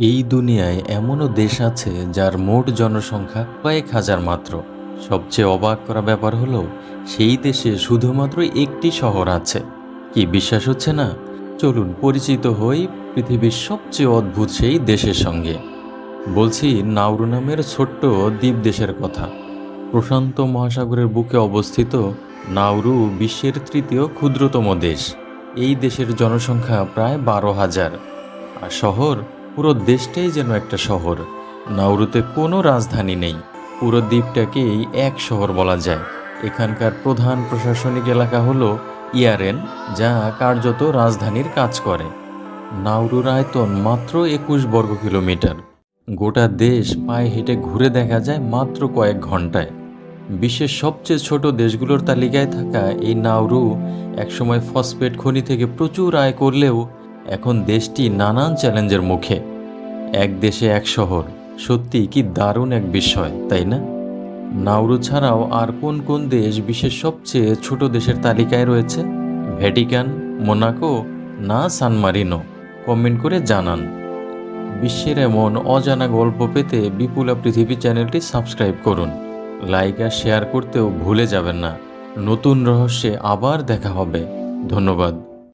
এই দুনিয়ায় এমনও দেশ আছে যার মোট জনসংখ্যা কয়েক হাজার মাত্র। সবচেয়ে অবাক করা ব্যাপার হলো, সেই দেশে শুধুমাত্র একটি শহর আছে। কি বিশ্বাস হচ্ছে না? চলুন পরিচিত হই পৃথিবীর সবচেয়ে অদ্ভুত সেই দেশের সঙ্গে। বলছি নাউরু নামের ছোট্ট দ্বীপ দেশের কথা। প্রশান্ত মহাসাগরের বুকে অবস্থিত নাউরু বিশ্বের তৃতীয় ক্ষুদ্রতম দেশ। এই দেশের জনসংখ্যা প্রায় বারো হাজার। আর শহর পুরো দেশটাই যেন একটা শহর। নাউরুতে কোনো রাজধানী নেই। পুরো দ্বীপটাকেই এক শহর বলা যায়। এখানকার প্রধান প্রশাসনিক এলাকা হলো ইয়ারেন, যা কার্যত রাজধানীর কাজ করে। নাউরুর আয়তন মাত্র একুশ বর্গ কিলোমিটার। গোটা দেশ পায়ে হেঁটে ঘুরে দেখা যায় মাত্র কয়েক ঘন্টায় বিশ্বের সবচেয়ে ছোট দেশগুলোর তালিকায় থাকা এই নাউরু একসময় ফসফেট খনি থেকে প্রচুর আয় করলেও এখন দেশটি নানান চ্যালেঞ্জের মুখে। এক দেশে এক শহর। সত্যি কি দারুণ এক বিষয়, তাই না? নাউরু ছাড়াও আর কোন কোন দেশ বিশ্বের সবচেয়ে ছোট দেশের তালিকায় রয়েছে? ভ্যাটিকান, মোনাকো না সান মারিনো? কমেন্ট করে জানান। বিশ্বের এমন অজানা গল্প পেতে বিপুলা পৃথিবী চ্যানেলটি সাবস্ক্রাইব করুন। লাইক আর শেয়ার করতেও ভুলে যাবেন না। নতুন রহস্যে আবার দেখা হবে। ধন্যবাদ।